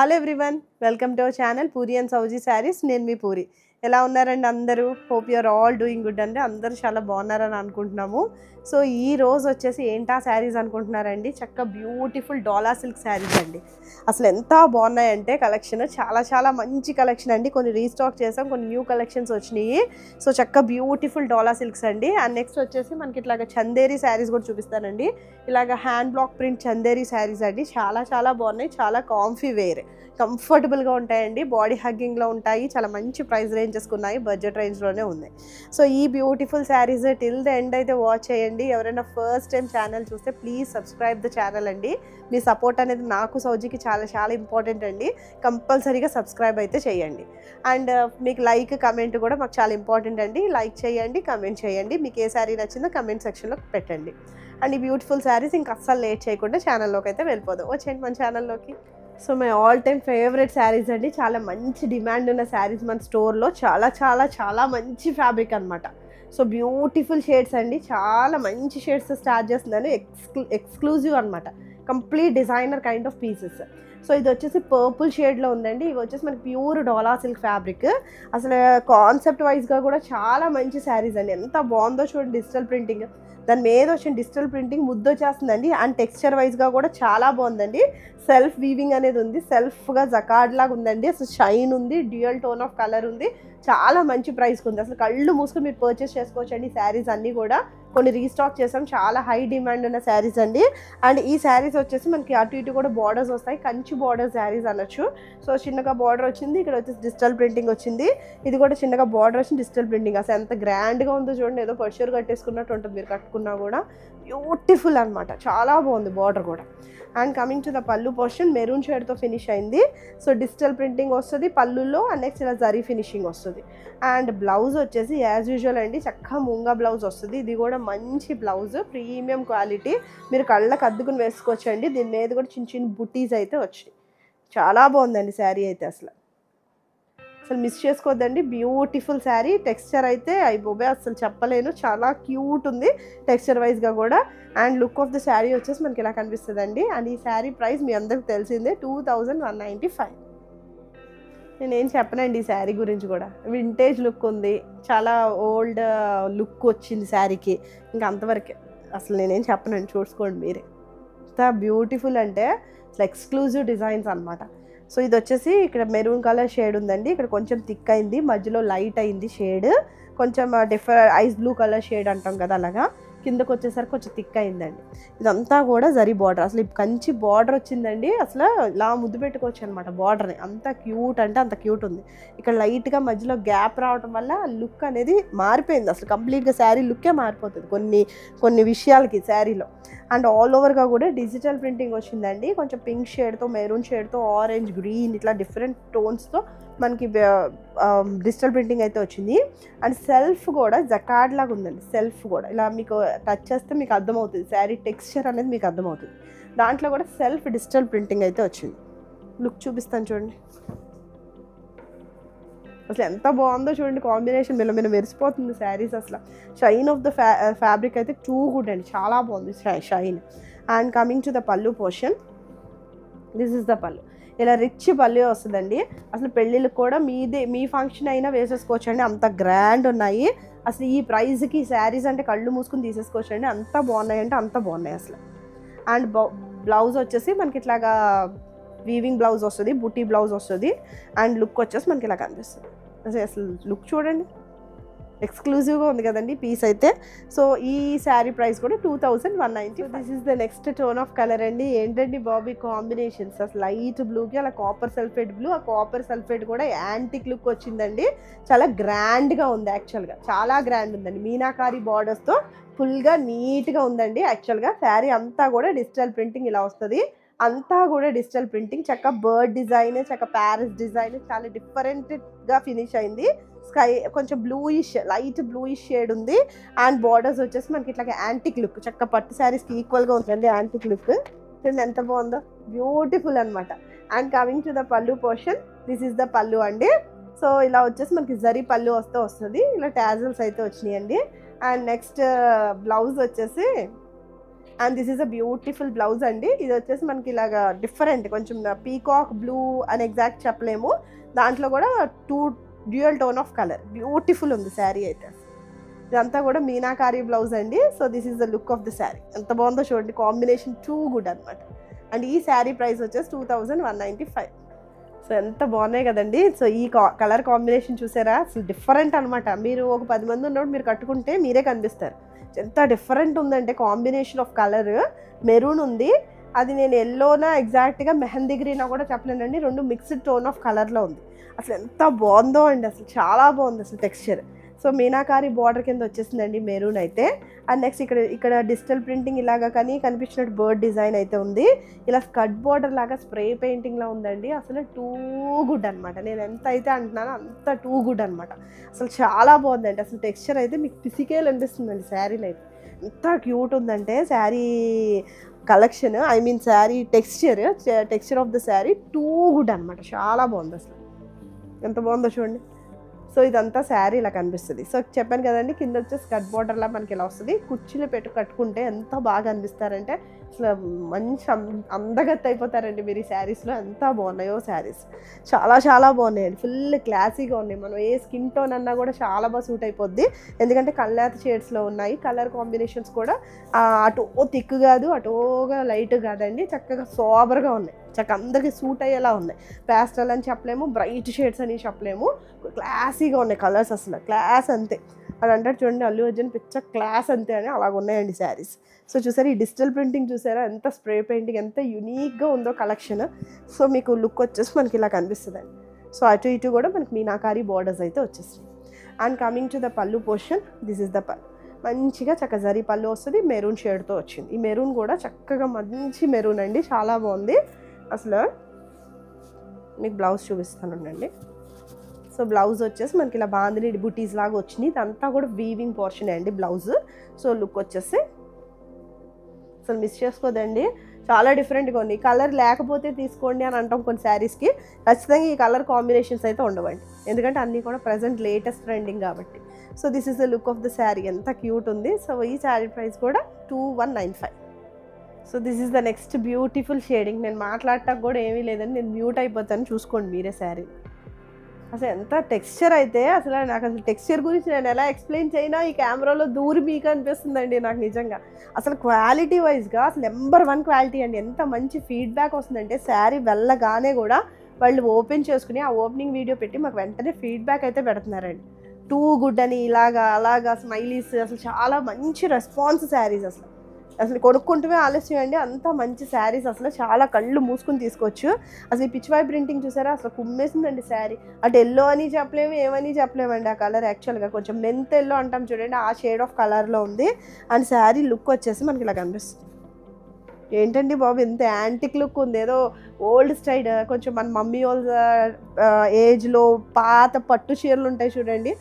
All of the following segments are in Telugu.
Hello everyone welcome to our channel Puri and Sowji saris. నేను మీ పూరి. ఎలా ఉన్నారండి అందరూ? Hope you are all doing good అండి. అందరూ చాలా బాగున్నారని అనుకుంటున్నాము. సో ఈ రోజు వచ్చేసి ఏంటా శారీస్ అనుకుంటున్నారండి? చక్క బ్యూటిఫుల్ డాలా సిల్క్ శారీస్ అండి. అసలు ఎంత బాగున్నాయంటే కలెక్షన్. చాలా చాలా మంచి కలెక్షన్ అండి. కొన్ని రీస్టాక్ చేసాం కొన్ని న్యూ కలెక్షన్స్ వచ్చినాయి. సో చక్క బ్యూటిఫుల్ డాలా సిల్క్స్ అండి. అండ్ నెక్స్ట్ వచ్చేసి మనకి ఇట్లాగ చందేరి శారీస్ కూడా చూపిస్తానండి. ఇలాగ hand block print Chanderi saris అండి. చాలా చాలా బాగున్నాయి. చాలా కాంఫీ వేర్ కంఫర్టబుల్గా ఉంటాయండి. బాడీ హగ్గింగ్లో ఉంటాయి. చాలా మంచి ప్రైస్ రేంజెస్ ఉన్నాయి బడ్జెట్ రేంజ్లోనే ఉన్నాయి సో ఈ beautiful saris till the end అయితే వాచ్ చేయండి. ఎవరైనా ఫస్ట్ టైం ఛానల్ చూస్తే ప్లీజ్ సబ్స్క్రైబ్ ద ఛానల్ అండి. మీ సపోర్ట్ అనేది నాకు సౌజీకి చాలా చాలా ఇంపార్టెంట్ అండి. కంపల్సరీగా సబ్స్క్రైబ్ అయితే చేయండి. అండ్ మీకు లైక్ కమెంట్ కూడా మాకు చాలా ఇంపార్టెంట్ అండి. లైక్ చేయండి కమెంట్ చేయండి. మీకు ఏ శారీ నచ్చిందో కమెంట్ సెక్షన్లో పెట్టండి. అండ్ ఈ బ్యూటిఫుల్ శారీస్ ఇంకా అస్సలు లేట్ చేయకుండా ఛానల్లోకి అయితే వెళ్ళిపోదాం. వచ్చేయండి మన ఛానల్లోకి. So my all time favourite saris అండి. చాలా మంచి డిమాండ్ ఉన్న శారీస్ మన స్టోర్లో. చాలా చాలా చాలా మంచి ఫ్యాబ్రిక్ అనమాట సో బ్యూటిఫుల్ షేడ్స్ అండి. చాలా మంచి షేడ్స్ స్టార్ట్ చేస్తుందని ఎక్స్క్లూ ఎక్స్క్లూజివ్ అనమాట complete designer kind of pieces. So ఇది వచ్చేసి పర్పుల్ షేడ్లో ఉందండి. ఇవి వచ్చేసి మనకి ప్యూర్ డోలా సిల్క్ ఫ్యాబ్రిక్ అసలు కాన్సెప్ట్ వైజ్గా కూడా చాలా మంచి శారీస్ అండి. ఎంత బాగుందో చూడండి డిజిటల్ ప్రింటింగ్ దాని మీద వచ్చిన డిజిటల్ ప్రింటింగ్ ముద్దు వచ్చేస్తుందండి. అండ్ టెక్స్చర్ వైజ్గా కూడా చాలా బాగుందండి. సెల్ఫ్ వీవింగ్ అనేది ఉంది. సెల్ఫ్గా జకాడ్ లాగా ఉందండి. అసలు షైన్ ఉంది. డ్యూయల్ టోన్ ఆఫ్ కలర్ ఉంది. చాలా మంచి ప్రైస్కి ఉంది. అసలు కళ్ళు మూసుకుని మీరు పర్చేస్ చేసుకోవచ్చు అండి శారీస్ అన్నీ కూడా కొన్ని రీస్టాక్ చేసాం. చాలా హై డిమాండ్ ఉన్న శారీస్ అండి. అండ్ ఈ శారీస్ వచ్చేసి మనకి అటు ఇటు కూడా బార్డర్స్ వస్తాయి. కంచి బార్డర్ శారీస్ అనొచ్చు. సో చిన్నగా బార్డర్ వచ్చింది. ఇక్కడ వచ్చేసి డిజిటల్ ప్రింటింగ్ వచ్చింది. ఇది కూడా చిన్నగా బార్డర్ వచ్చింది. డిజిటల్ ప్రింటింగ్ అసలు ఎంత గ్రాండ్గా ఉందో చూడండి. ఏదో పర్చూర్ కట్టేసుకున్నట్టు ఉంటుంది. మీరు కట్టుకున్నా కూడా బ్యూటిఫుల్ అనమాట చాలా బాగుంది బార్డర్ కూడా. And coming to the pallu portion maroon షేడ్తో finish అయింది. సో డిజిటల్ ప్రింటింగ్ వస్తుంది పళ్ళుల్లో అండ్ నెక్స్ట్ ఇలా జరీ ఫినిషింగ్ వస్తుంది. అండ్ బ్లౌజ్ వచ్చేసి యాజ్ యూజువల్ అండి చక్కగా ముంగా బ్లౌజ్ వస్తుంది. ఇది కూడా మంచి బ్లౌజ్ ప్రీమియం క్వాలిటీ మీరు కళ్ళకు అద్దుకుని వేసుకోవచ్చండి. దీని మీద కూడా చిన్న చిన్న బుటీస్ అయితే వచ్చాయి. చాలా బాగుందండి శారీ అయితే అసలు. అసలు మిస్ చేసుకోవద్దండి. బ్యూటిఫుల్ శారీ. టెక్స్చర్ అయితే అయిపోయి అసలు చెప్పలేను. చాలా క్యూట్ ఉంది టెక్స్చర్ వైజ్గా కూడా. And look of the sari వచ్చేసి మనకి ఇలా కనిపిస్తుందండి. అండ్ ఈ శారీ ప్రైస్ మీ అందరికి తెలిసిందే two thousand one ninety five. నేనేం చెప్పనండి ఈ శారీ గురించి కూడా. వింటేజ్ లుక్ ఉంది. చాలా ఓల్డ్ లుక్ వచ్చింది శారీకి. ఇంకా అంతవరకే. అసలు నేనేం చెప్పనండి చూసుకోండి మీరే. ఎంత బ్యూటిఫుల్ అంటే అసలు ఎక్స్క్లూజివ్ డిజైన్స్ అనమాట సో ఇది వచ్చేసి ఇక్కడ మెరూన్ కలర్ షేడ్ ఉందండి. ఇక్కడ కొంచెం థిక్ అయింది మధ్యలో లైట్ అయింది షేడ్. కొంచెం differ ice blue colour shade అంటాం కదా అలాగా. కిందకు వచ్చేసరికి కొంచెం థిక్ అయిందండి. ఇదంతా కూడా జరీ బార్డర్ అసలు కంచి బార్డర్ వచ్చిందండి. అసలు ఇలా ముద్దు పెట్టుకోవచ్చు అనమాట బార్డర్ని అంత క్యూట్ అంటే అంత క్యూట్ ఉంది. ఇక్కడ లైట్గా మధ్యలో గ్యాప్ రావడం వల్ల లుక్ అనేది మారిపోయింది. అసలు కంప్లీట్గా శారీ లుక్కే మారిపోతుంది కొన్ని కొన్ని విషయాలకి శారీలో అండ్ ఆల్ ఓవర్గా కూడా డిజిటల్ ప్రింటింగ్ వచ్చిందండి. కొంచెం పింక్ షేడ్తో మెరూన్ షేడ్తో ఆరెంజ్ గ్రీన్ ఇట్లా డిఫరెంట్ టోన్స్తో మనకి డిజిటల్ ప్రింటింగ్ అయితే వచ్చింది. అండ్ సెల్ఫ్ కూడా జకాడ్ లాగా ఉందండి సెల్ఫ్ కూడా. ఇలా మీకు టచ్ చేస్తే మీకు అర్థమవుతుంది శారీ టెక్స్చర్ అనేది మీకు అర్థమవుతుంది. దాంట్లో కూడా సెల్ఫ్ డిజిటల్ ప్రింటింగ్ అయితే వచ్చింది. లుక్ చూపిస్తాను చూడండి. అసలు ఎంత బాగుందో చూడండి కాంబినేషన్ మిల్ల మీద మెరిసిపోతుంది శారీస్ అసలు. షైన్ ఆఫ్ ద ఫ్యా ఫ్యాబ్రిక్ అయితే టూ గుడ్ అండి చాలా బాగుంది shine. And coming to the pallu portion this is the pallu. ఇలా రిచ్ పల్లె వస్తుందండి. అసలు పెళ్ళిళ్ళకి కూడా మీదే మీ ఫంక్షన్ అయినా వేసేసుకోవచ్చు అండి అంత గ్రాండ్ ఉన్నాయి. అసలు ఈ ప్రైస్కి శారీస్ అంటే కళ్ళు మూసుకుని తీసేసుకోవచ్చు అండి అంత బాగున్నాయి అంటే అంత బాగున్నాయి అసలు. అండ్ బ్లౌజ్ వచ్చేసి మనకి ఇట్లాగా వీవింగ్ బ్లౌజ్ వస్తుంది బుట్టి బ్లౌజ్ వస్తుంది. అండ్ లుక్ వచ్చేసి మనకి ఇలా కనిపిస్తుంది. అసలు అసలు లుక్ చూడండి. ఎక్స్క్లూజివ్గా ఉంది కదండి పీస్ అయితే. సో ఈ శారీ ప్రైస్ కూడా two thousand one ninety this is the next tone of colour అండి. ఏంటండి బాబీ కాంబినేషన్స్? అసలు లైట్ బ్లూకి అలా కాపర్ సల్ఫేట్ బ్లూ ఆ కాపర్ సల్ఫేట్ కూడా యాంటిక్ లుక్ వచ్చిందండి. చాలా గ్రాండ్గా ఉంది యాక్చువల్గా చాలా గ్రాండ్ ఉందండి. మీనాకారి బార్డర్స్తో ఫుల్గా నీట్గా ఉందండి యాక్చువల్గా శారీ అంతా కూడా డిజిటల్ ప్రింటింగ్ ఇలా వస్తుంది. అంతా కూడా డిజిటల్ ప్రింటింగ్. చక్క బర్డ్ డిజైన్ చక్క ప్యారిస్ డిజైన్ చాలా డిఫరెంట్గా ఫినిష్ అయింది. స్కై కొంచెం బ్లూయిష్ లైట్ బ్లూయిష్ షేడ్ ఉంది. అండ్ బార్డర్స్ వచ్చేసి మనకి ఇట్లా యాంటిక్ లుక్ చక్క పట్టు శారీస్కి ఈక్వల్గా ఉందండి యాంటిక్ లుక్ చూడండి ఎంత బాగుందో. బ్యూటిఫుల్ అనమాట and coming to the pallu portion this is the pallu అండి. సో ఇలా వచ్చేసి మనకి జరీ పళ్ళు వస్తే వస్తుంది. ఇలా టాజల్స్ అయితే వచ్చినాయండి. అండ్ నెక్స్ట్ బ్లౌజ్ వచ్చేసి and this is a beautiful blouse అండి. ఇది వచ్చేసి మనకి ఇలాగా డిఫరెంట్ కొంచెం uh, పీకాక్ బ్లూ అని ఎగ్జాక్ట్ చెప్పలేము. దాంట్లో కూడా two dual tone of colour. Beautiful ఉంది శారీ అయితే. ఇదంతా కూడా మీనాకారి బ్లౌజ్ అండి. So this is the look of the sari ఎంత బాగుందో చూడండి. కాంబినేషన్ టూ గుడ్ అనమాట అండ్ ఈ శారీ ప్రైస్ వచ్చేసి two thousand one ninety five so ఎంత బాగున్నాయి కదండి. సో ఈ కలర్ కాంబినేషన్ చూసారా? అసలు డిఫరెంట్ అనమాట మీరు ఒక పది మంది ఉన్నప్పుడు మీరు కట్టుకుంటే మీరే కనిపిస్తారు. ఎంత డిఫరెంట్ ఉందంటే కాంబినేషన్ ఆఫ్ కలర్ మెరూన్ ఉంది. అది నేను ఎల్లోనా ఎగ్జాక్ట్గా మెహందీ గ్రీనా కూడా చెప్పలేనండి. రెండు మిక్స్డ్ టోన్ ఆఫ్ కలర్లో ఉంది. అసలు ఎంత బాగుందో అండి అసలు చాలా బాగుంది అసలు టెక్స్చర్ సో మీనాకారి బార్డర్ కింద వచ్చేసిందండి మెరూన్ అయితే. అండ్ నెక్స్ట్ ఇక్కడ ఇక్కడ డిజిటల్ ప్రింటింగ్ ఇలాగా కానీ కనిపించినట్టు బర్డ్ డిజైన్ అయితే ఉంది. ఇలా స్కట్ బార్డర్ లాగా స్ప్రే పెయింటింగ్లా ఉందండి. అసలు టూ గుడ్ అనమాట నేను ఎంత అయితే అంటున్నానో అంత టూ గుడ్ అనమాట అసలు చాలా బాగుందండి. అసలు టెక్స్చర్ అయితే మీకు పిసికేలు అనిపిస్తుందండి శారీలు అయితే ఎంత క్యూట్ ఉందంటే sari collection I mean sari texture texture of the sari too good అనమాట చాలా బాగుంది అసలు. ఎంత బాగుందో చూడండి. సో ఇదంతా శారీ ఇలా కనిపిస్తుంది. సో చెప్పాను కదండి కింద వచ్చే కట్ బార్డర్లా మనకి ఇలా వస్తుంది. కుర్చీలు పెట్టు కట్టుకుంటే ఎంత బాగా అనిపిస్తారంటే అసలు మంచి అం- అయిపోతారండి మీరు ఈ శారీస్లో ఎంత బాగున్నాయో శారీస్. చాలా చాలా బాగున్నాయండి. ఫుల్ క్లాసీగా ఉన్నాయి. మనం ఏ స్కిన్ టోన్ అన్నా కూడా చాలా బాగా సూట్ అయిపోద్ది. ఎందుకంటే కల్లాత షేడ్స్లో ఉన్నాయి. కలర్ కాంబినేషన్స్ కూడా అటు థిక్ కాదు అటోగా లైట్ కాదండి. చక్కగా సోబర్గా ఉన్నాయి. చక్క అందరికీ సూట్ అయ్యేలా ఉన్నాయి ప్యాస్టల్ అని చెప్పలేము బ్రైట్ షేడ్స్ అని చెప్పలేము. క్లాసీగా ఉన్నాయి కలర్స్ అసలు క్లాస్ అంతే. అని అంటారు చూడండి అల్లు అర్జున్ పిచ్చ క్లాస్ అంతే అని అలాగ ఉన్నాయండి శారీస్. సో చూసారు ఈ డిజిటల్ ప్రింటింగ్ చూసారా? ఎంత స్ప్రే పెయింటింగ్ ఎంత యూనిక్గా ఉందో కలెక్షన్ సో మీకు లుక్ వచ్చేసి మనకి ఇలా కనిపిస్తుందండి. సో అటు ఇటు కూడా మనకి మీనాకారి బార్డర్స్ అయితే వచ్చేస్తాయి and coming to the pallu portion this is the పల్ మంచిగా చక్క జరీ పళ్ళు వస్తుంది మెరూన్ షేడ్తో వచ్చింది. ఈ మెరూన్ కూడా చక్కగా మంచి మెరూన్ అండి చాలా బాగుంది. అసలు మీకు బ్లౌజ్ చూపిస్తాను ఉండండి సో బ్లౌజ్ వచ్చేసి మనకి ఇలా బాందిని బుటీస్ లాగా వచ్చినాయి ఇదంతా కూడా వీవింగ్ పోర్షన్ అండి బ్లౌజ్. సో లుక్ వచ్చేసి అసలు మిస్ చేసుకోదండి. చాలా డిఫరెంట్గా ఉంది. కలర్ లేకపోతే తీసుకోండి అని అంటాం కొన్ని శారీస్కి ఖచ్చితంగా ఈ కలర్ కాంబినేషన్స్ అయితే ఉండవండి. ఎందుకంటే అన్నీ కూడా ప్రజెంట్ లేటెస్ట్ ట్రెండింగ్ కాబట్టి. So this is the look of the sari ఎంత క్యూట్ ఉంది. సో ఈ శారీ ప్రైస్ కూడా two one nine five so this is the next beautiful shading. నేను మాట్లాడటం కూడా ఏమీ లేదని నేను మ్యూట్ అయిపోతాను చూసుకోండి మీరే శారీ. అసలు ఎంత టెక్స్చర్ అయితే అసలు నాకు అసలు టెక్స్చర్ గురించి నేను ఎలా ఎక్స్ప్లెయిన్ చేయినా ఈ కెమెరాలో దూరి మీకు అనిపిస్తుందండి నాకు నిజంగా. అసలు క్వాలిటీ వైజ్గా అసలు నెంబర్ వన్ క్వాలిటీ అండి. ఎంత మంచి ఫీడ్బ్యాక్ వస్తుందంటే శారీ వెళ్ళగానే కూడా వాళ్ళు ఓపెన్ చేసుకుని ఆ ఓపెనింగ్ వీడియో పెట్టి మాకు వెంటనే ఫీడ్బ్యాక్ అయితే పెడుతున్నారండి. టూ గుడ్ అని ఇలాగా అలాగా స్మైలీస్ అసలు చాలా మంచి రెస్పాన్స్ శారీస్ అసలు. అసలు కొనుక్కుంటూనే ఆలస్యం అండి. అంత మంచి శారీస్ అసలు చాలా కళ్ళు మూసుకుని తీసుకోవచ్చు. అసలు ఈ పిచ్చివాయి ప్రింటింగ్ చూసారా? అసలు కుమ్మేసిందండి శారీ. అటు ఎల్లో అని చెప్పలేము ఏమని చెప్పలేమండి ఆ కలర్ యాక్చువల్గా. కొంచెం మెంత్ ఎల్లో అంటాం చూడండి ఆ షేడ్ ఆఫ్ కలర్లో ఉంది. అండ్ శారీ లుక్ వచ్చేసి మనకి ఇలా కనిపిస్తుంది. ఏంటండి బాబు ఎంత యాంటిక్ లుక్ ఉంది. ఏదో ఓల్డ్ స్టైల్ కొంచెం మన మమ్మీ వాళ్ళ ఏజ్లో పాత పట్టు చీరలు ఉంటాయి చూడండి.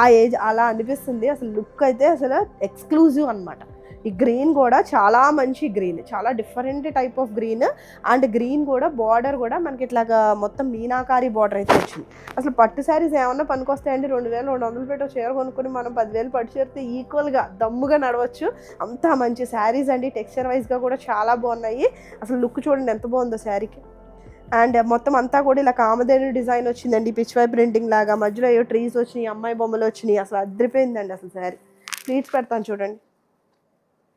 ఆ ఏజ్ అలా అనిపిస్తుంది. అసలు లుక్ అయితే అసలు ఎక్స్క్లూజివ్ అన్నమాట. ఈ గ్రీన్ కూడా చాలా మంచి గ్రీన్ చాలా different type of green. And green కూడా బార్డర్ కూడా మనకి ఇట్లాగా మొత్తం మీనాకారి బార్డర్ అయితే వచ్చింది. అసలు పట్టు శారీస్ ఏమన్నా పనికొస్తాయండి? రెండు వేలు రెండు వందలు పెట్టి చీర కొనుక్కొని మనం పదివేలు పట్టు చీరతో ఈక్వల్గా దమ్ముగా నడవచ్చు. అంత మంచి శారీస్ అండి. టెక్స్చర్ వైజ్గా కూడా చాలా బాగున్నాయి. అసలు లుక్ చూడండి ఎంత బాగుందో శారీకి. అండ్ మొత్తం అంతా కూడా ఇలా కామధేను డిజైన్ వచ్చిందండి. పిచ్వై ప్రింటింగ్ లాగా మధ్యలో ఏవో ట్రీస్ వచ్చినాయి అమ్మాయి బొమ్మలు వచ్చినాయి. అసలు అద్రిపోయిందండి అసలు శారీ. ప్లీజ్ పెడతాను చూడండి.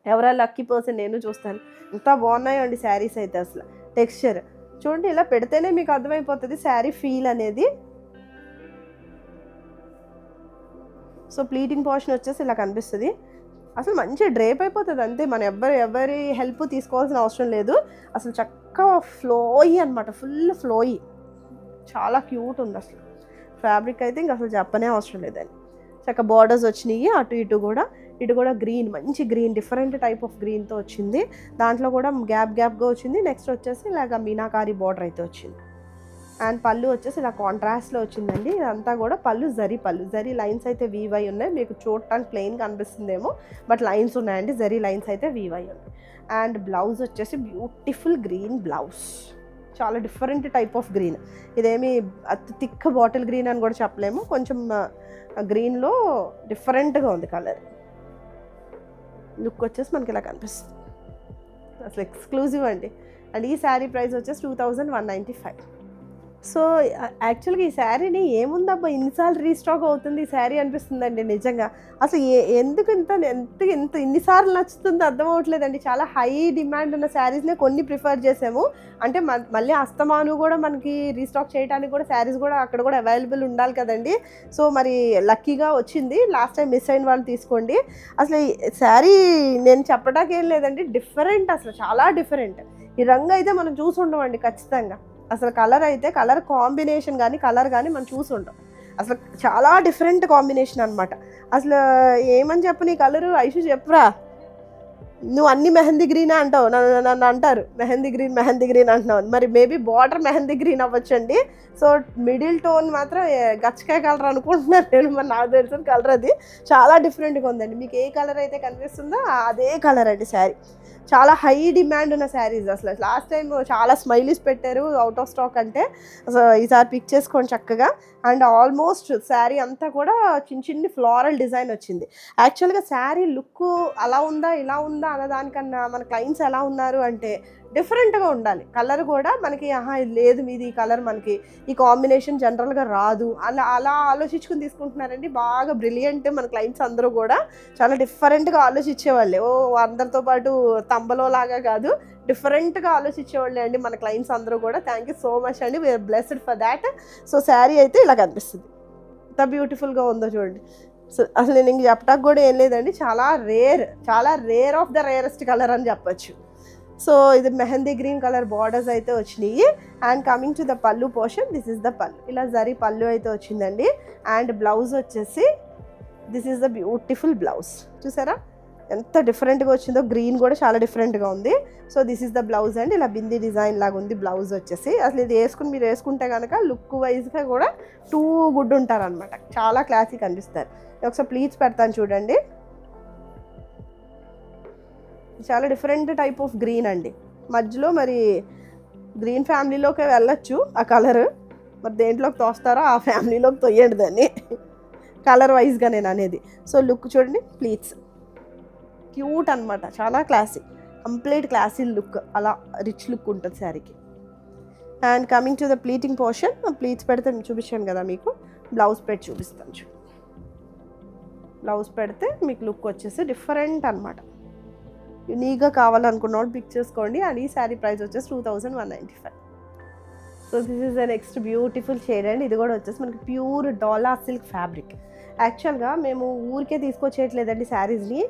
ఎవరా లక్కీ పర్సన్ నేను చూస్తాను. ఎంత బాగున్నాయో అండి శారీస్ అయితే అసలు. టెక్స్చర్ చూడండి ఇలా పెడితేనే మీకు అర్థమైపోతుంది శారీ ఫీల్ అనేది. సో ప్లీటింగ్ పోర్షన్ వచ్చేసి ఇలా కనిపిస్తుంది. అసలు మంచిగా డ్రేప్ అయిపోతుంది అంతే. మనం ఎవరి ఎవరి హెల్ప్ తీసుకోవాల్సిన అవసరం లేదు. అసలు చక్కగా ఫ్లోయి అనమాట ఫుల్ ఫ్లోయి చాలా క్యూట్ ఉంది అసలు. ఫ్యాబ్రిక్ అయితే ఇంకా అసలు చెప్పనే అవసరం లేదండి. చక్క బార్డర్స్ వచ్చినాయి అటు ఇటు కూడా. ఇటు కూడా గ్రీన్ మంచి గ్రీన్ డిఫరెంట్ టైప్ ఆఫ్ గ్రీన్తో వచ్చింది. దాంట్లో కూడా గ్యాప్ గ్యాప్గా వచ్చింది. నెక్స్ట్ వచ్చేసి ఇలాగ మీనాకారి బార్డర్ అయితే వచ్చింది. అండ్ పళ్ళు వచ్చేసి ఇలా కాంట్రాస్ట్లో వచ్చిందండి. ఇదంతా కూడా పళ్ళు జరీ పళ్ళు. జరీ లైన్స్ అయితే వీవై ఉన్నాయి. మీకు చూడటానికి ప్లెయిన్గా కనిపిస్తుందేమో బట్ లైన్స్ ఉన్నాయండి. జరీ లైన్స్ అయితే వీవై ఉన్నాయి. అండ్ బ్లౌజ్ వచ్చేసి బ్యూటిఫుల్ గ్రీన్ బ్లౌజ్. చాలా డిఫరెంట్ టైప్ ఆఫ్ గ్రీన్. ఇదేమి అతి థిక్ బాటిల్ గ్రీన్ అని కూడా చెప్పలేము. కొంచెం గ్రీన్లో డిఫరెంట్గా ఉంది కలర్. లుక్ వచ్చేసి మనకి ఇలా కనిపిస్తుంది. అసలు ఎక్స్క్లూజివ్ అండి. అండ్ ఈ శారీ ప్రైస్ వచ్చేసి two thousand one ninety five so యాక్చువల్గా ఈ శారీని ఏముందబ్బా? ఇన్నిసార్లు రీస్టాక్ అవుతుంది ఈ శారీ అనిపిస్తుందండి నిజంగా. అసలు ఏ ఎందుకు ఇంత ఎంత ఇంత ఇన్నిసార్లు నచ్చుతుందో అర్థం అవ్వట్లేదండి. చాలా హై డిమాండ్ ఉన్న శారీస్నే కొన్ని ప్రిఫర్ చేసాము. అంటే మ- మళ్ళీ అస్తమాను కూడా మనకి రీస్టాక్ చేయడానికి కూడా శారీస్ కూడా అక్కడ కూడా అవైలబుల్ ఉండాలి కదండి. సో మరి లక్కీగా వచ్చింది. లాస్ట్ టైం మిస్ అయిన వాళ్ళు తీసుకోండి. అసలు ఈ శారీ నేను చెప్పడానికి ఏం లేదండి. డిఫరెంట్ అసలు చాలా డిఫరెంట్. ఈ రంగు అయితే మనం చూసి ఉండమండి ఖచ్చితంగా. అసలు కలర్ అయితే కలర్ కాంబినేషన్ కానీ కలర్ కానీ మనం చూసి ఉంటాం అసలు చాలా డిఫరెంట్ కాంబినేషన్ అనమాట అసలు ఏమని చెప్పు నీ కలరు? ఐషు చెప్పురా. నువ్వు అన్ని మెహందీ గ్రీన్ అంటావు. నన్ను నన్ను అంటారు. మెహందీ గ్రీన్ మెహందీ గ్రీన్ అంటున్నావు. మరి మేబీ బార్డర్ మెహందీ గ్రీన్ అవ్వచ్చండి. సో మిడిల్ టోన్ మాత్రం గచ్చకాయ కలర్ అనుకుంటున్నాను నేను. మరి నాకు తెలిసిన కలర్ అది. చాలా డిఫరెంట్గా ఉందండి. మీకు ఏ కలర్ అయితే కనిపిస్తుందో అదే కలర్ అండి శారీ. చాలా హై డిమాండ్ ఉన్న శారీస్. అసలు లాస్ట్ టైం చాలా స్మైలీస్ పెట్టారు అవుట్ ఆఫ్ స్టాక్ అంటే. ఈసారి పిక్ చేసుకోండి చక్కగా. అండ్ ఆల్మోస్ట్ శారీ అంతా కూడా చిన్న చిన్ని ఫ్లోరల్ డిజైన్ వచ్చింది. యాక్చువల్గా శారీ లుక్ అలా ఉందా ఇలా ఉందా అన్న దానికన్నా మన క్లయింట్స్ ఎలా ఉన్నారు అంటే డిఫరెంట్గా ఉండాలి. కలర్ కూడా మనకి ఆహా ఇది లేదు మీది ఈ కలర్ మనకి ఈ కాంబినేషన్ జనరల్గా రాదు. అలా అలా ఆలోచించుకుని తీసుకుంటున్నారండి. బాగా బ్రిలియంట్ మన క్లయింట్స్ అందరూ కూడా చాలా డిఫరెంట్గా ఆలోచించేవాళ్ళే. ఓ అందరితో పాటు తంబలో లాగా కాదు డిఫరెంట్గా ఆలోచించేవాళ్ళే అండి మన క్లయింట్స్ అందరూ కూడా. థ్యాంక్ యూ సో మచ్ అండి. We are blessed for that. So sari అయితే ఇలా కనిపిస్తుంది. ఎంత బ్యూటిఫుల్గా ఉందో చూడండి. సో అసలు నేను ఇంక చెప్పడానికి కూడా ఏం లేదండి. చాలా రేర్ చాలా rare of the rarest colour అని చెప్పచ్చు. సో ఇది మెహందీ గ్రీన్ కలర్ బార్డర్స్ అయితే వచ్చినాయి. And coming to the pallu portion this is the pallu ఇలా జరీ పళ్ళు అయితే వచ్చిందండి. అండ్ బ్లౌజ్ వచ్చేసి this is the beautiful blouse చూసారా? ఎంత డిఫరెంట్గా వచ్చిందో గ్రీన్ కూడా చాలా డిఫరెంట్గా ఉంది. So this is the blouse అండి ఇలా బింది డిజైన్ లాగా ఉంది బ్లౌజ్ వచ్చేసి. అసలు ఇది వేసుకుని మీరు వేసుకుంటే కనుక లుక్ వైజ్గా కూడా టూ గుడ్ ఉంటారనమాట చాలా క్లాసిక్ అనిపిస్తారు ఒకసారి ప్లీజ్ పెడతాను చూడండి. చాలా డిఫరెంట్ టైప్ ఆఫ్ గ్రీన్ అండి. మధ్యలో మరి గ్రీన్ ఫ్యామిలీలోకి వెళ్ళొచ్చు ఆ కలర్. మరి దేంట్లోకి తోస్తారో ఆ ఫ్యామిలీలోకి తొయ్యండి దాన్ని. కలర్ వైజ్గా నేను అనేది. సో లుక్ చూడండి ప్లీట్స్. క్యూట్ అనమాట చాలా క్లాసీ. Complete classy look. అలా రిచ్ లుక్ ఉంటుంది శారీకి. And coming to the pleating portion pleats పెడితే చూపించాను కదా మీకు. బ్లౌజ్ పెట్టి చూపిస్తాను బ్లౌజ్ పెడితే మీకు లుక్ వచ్చేసి డిఫరెంట్ అనమాట యూనీక్గా కావాలనుకున్న పిక్ చేసుకోండి. అండ్ ఈ శారీ ప్రైస్ వచ్చేసి two thousand one ninety five so this is the next beautiful shade and ఇది కూడా వచ్చేసి మనకి ప్యూర్ డాలా సిల్క్ ఫ్యాబ్రిక్ యాక్చువల్గా మేము ఊరికే తీసుకొచ్చేయట్లేదండి శారీస్ని.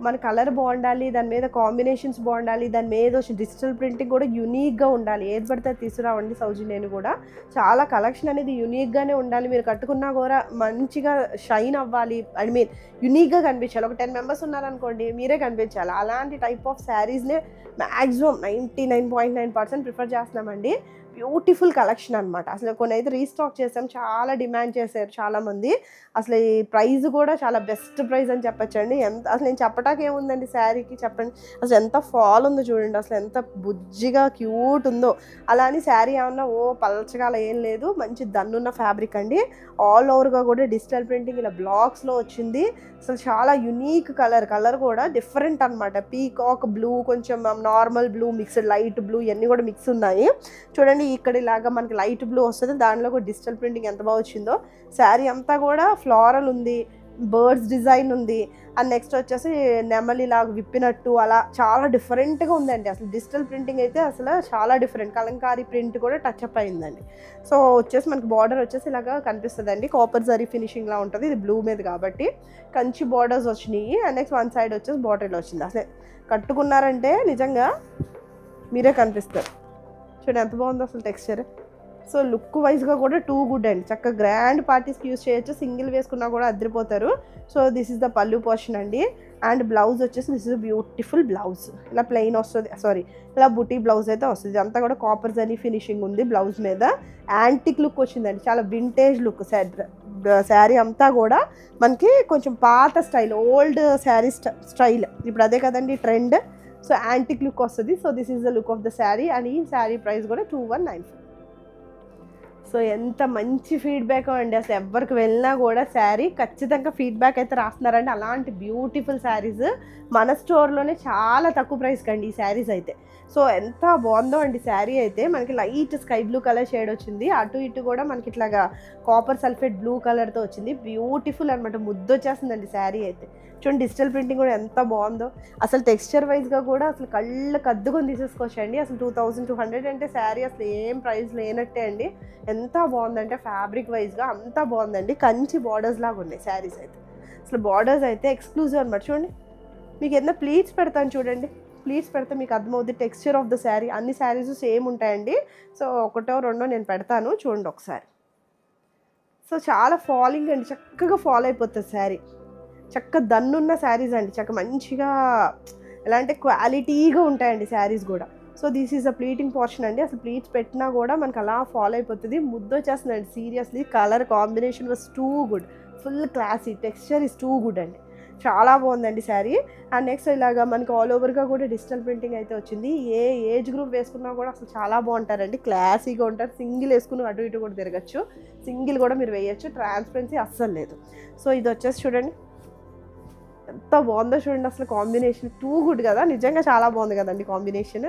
మన కలర్ బాగుండాలి దాని మీద కాంబినేషన్స్ బాగుండాలి దాని మీద వచ్చిన డిజిటల్ ప్రింటింగ్ కూడా యూనిక్గా ఉండాలి. ఏది పడితే తీసుకురావండి సౌజీ నేను కూడా. చాలా కలెక్షన్ అనేది యూనిక్గానే ఉండాలి. మీరు కట్టుకున్నా కూడా మంచిగా షైన్ అవ్వాలి. ఐ మీన్ యూనిక్గా కనిపించాలి. ఒక టెన్ మెంబర్స్ ఉన్నారనుకోండి మీరే కనిపించాలి. అలాంటి type of శారీస్నే maximum ninety nine point nine percent prefer చేస్తున్నామండి. బ్యూటిఫుల్ కలెక్షన్ అనమాట అసలు కొన్ని అయితే రీస్టాక్ చేసాం చాలా డిమాండ్ చేశారు చాలామంది. అసలు ఈ ప్రైస్ కూడా చాలా బెస్ట్ ప్రైస్ అని చెప్పొచ్చండి. ఎంత అసలు నేను చెప్పటానికి ఏముందండి శారీకి చెప్పండి. అసలు ఎంత ఫాల్ ఉందో చూడండి అసలు ఎంత బుజ్జిగా క్యూట్ ఉందో. అలా అని శారీ ఏమన్నా ఓ పలచగాల ఏం లేదు. మంచి దన్నున్న ఫ్యాబ్రిక్ అండి. ఆల్ ఓవర్గా కూడా డిజిటల్ ప్రింటింగ్ ఇలా బ్లాక్స్లో వచ్చింది. అసలు చాలా యునీక్ కలర్ కలర్ కూడా డిఫరెంట్ అనమాట పీకాక్ బ్లూ కొంచెం normal blue mixed light blue ఇవన్నీ కూడా మిక్స్ ఉన్నాయి. చూడండి ఇక్కడ ఇలాగా మనకి లైట్ బ్లూ వస్తుంది. దానిలో కూడా డిజిటల్ ప్రింటింగ్ ఎంత బాగా వచ్చిందో. శారీ అంతా కూడా ఫ్లోరల్ ఉంది. బర్డ్స్ డిజైన్ ఉంది. అండ్ నెక్స్ట్ వచ్చేసి నెమలి లాగా విప్పినట్టు అలా చాలా డిఫరెంట్గా ఉందండి. అసలు డిజిటల్ ప్రింటింగ్ అయితే అసలు చాలా డిఫరెంట్ కలంకారీ ప్రింట్ కూడా టచ్ అప్ అయిందండి. సో వచ్చేసి మనకి బార్డర్ వచ్చేసి ఇలాగా కనిపిస్తుంది అండి కాపర్ జరీ ఫినిషింగ్లా ఉంటుంది. ఇది బ్లూ మీద కాబట్టి కంచి బార్డర్స్ వచ్చినాయి. అండ్ నెక్స్ట్ వన్ సైడ్ వచ్చేసి బాటిల్ వచ్చింది. అసలు కట్టుకున్నారంటే నిజంగా మీరే కనిపిస్తారు. చూడండి ఎంత బాగుందో అసలు టెక్స్చర్ సో లుక్ వైజ్గా కూడా టూ గుడ్ అండి. చక్కగా గ్రాండ్ పార్టీస్కి యూస్ చేయొచ్చు. సింగిల్ వేసుకున్నా కూడా అదిరిపోతారు. So this is the pallu portion అండి. అండ్ బ్లౌజ్ వచ్చేసి దిస్ ఇస్ బ్యూటిఫుల్ బ్లౌజ్ ఇలా ప్లెయిన్ వస్తుంది. సారీ ఇలా బుటీ బ్లౌజ్ అయితే వస్తుంది. అంతా కూడా కాపర్స్ అని ఫినిషింగ్ ఉంది బ్లౌజ్ మీద. యాంటిక్ లుక్ వచ్చిందండి. చాలా వింటేజ్ లుక్ శారీ అంతా కూడా మనకి కొంచెం పాత స్టైల్ ఓల్డ్ శారీ స్టైల్ ఇప్పుడు అదే కదండి ట్రెండ్ సో యాంటిక్ లుక్ వస్తుంది. So this is the look of the sari and ఈ శారీ ప్రైస్ కూడా two one nine five so ఎంత మంచి ఫీడ్బ్యాక్ అండి. అసలు ఎవరికి వెళ్ళినా కూడా శారీ ఖచ్చితంగా ఫీడ్బ్యాక్ అయితే రాస్తున్నారండి. అలాంటి బ్యూటిఫుల్ శారీస్ మన స్టోర్లోనే చాలా తక్కువ ప్రైస్కి అండి ఈ శారీస్ అయితే. సో ఎంత బాగుందో అండి శారీ అయితే. మనకి light sky blue colour shade వచ్చింది. అటు ఇటు కూడా మనకి ఇట్లాగా కాపర్ సల్ఫేట్ బ్లూ కలర్తో వచ్చింది. బ్యూటిఫుల్ అనమాట ముద్దు వచ్చేస్తుందండి శారీ అయితే. చూడండి డిజిటల్ ప్రింటింగ్ కూడా ఎంత బాగుందో. అసలు టెక్స్చర్ వైజ్గా కూడా అసలు కళ్ళు కద్దుకొని తీసేసుకోవచ్చండి. అసలు టూ థౌజండ్ టూ హండ్రెడ్ అంటే శారీ అసలు ఏం ప్రైస్ లేనట్టే అండి. ఎంత బాగుందంటే ఫ్యాబ్రిక్ వైజ్గా అంత బాగుందండి. కంచి బార్డర్స్ లాగా ఉన్నాయి శారీస్ అయితే. అసలు బార్డర్స్ అయితే ఎక్స్క్లూజివ్ అనమాట చూడండి మీకు ఏదైనా ప్లీట్స్ పెడతాను చూడండి. ప్లీజ్ పెడితే మీకు అర్థమవుతుంది టెక్స్చర్ ఆఫ్ ద శారీ అన్ని శారీస్ సేమ్ ఉంటాయండి. సో ఒకటో రెండో నేను పెడతాను. చూడండి ఒకసారి. సో చాలా ఫాలింగ్ అండి. చక్కగా ఫాలో అయిపోతుంది శారీ చక్క దన్నున్న శారీస్ అండి. చక్క మంచిగా ఎలా అంటే క్వాలిటీగా ఉంటాయండి శారీస్ కూడా. So this is a pleating portion అండి. అసలు ప్లీట్స్ పెట్టినా కూడా మనకు అలా ఫాలో అయిపోతుంది. ముద్దు వచ్చేస్తుందండి. Seriously colour combination was too good full classy texture is too good అండి. చాలా బాగుందండి శారీ. అండ్ నెక్స్ట్ ఇలాగా మనకి ఆల్ ఓవర్గా కూడా డిజిటల్ ప్రింటింగ్ అయితే వచ్చింది. ఏ ఏజ్ గ్రూప్ వేసుకున్నా కూడా అసలు చాలా బాగుంటారండి. క్లాసీగా ఉంటారు. సింగిల్ వేసుకుని అటు ఇటు కూడా తిరగచ్చు. సింగిల్ కూడా మీరు వేయచ్చు. ట్రాన్స్పరెన్సీ అస్సలు లేదు. సో ఇది వచ్చేసి చూడండి. ఎంత బాగుందో చూడండి అసలు కాంబినేషన్ టూ గుడ్ కదా. నిజంగా చాలా బాగుంది కదండి combination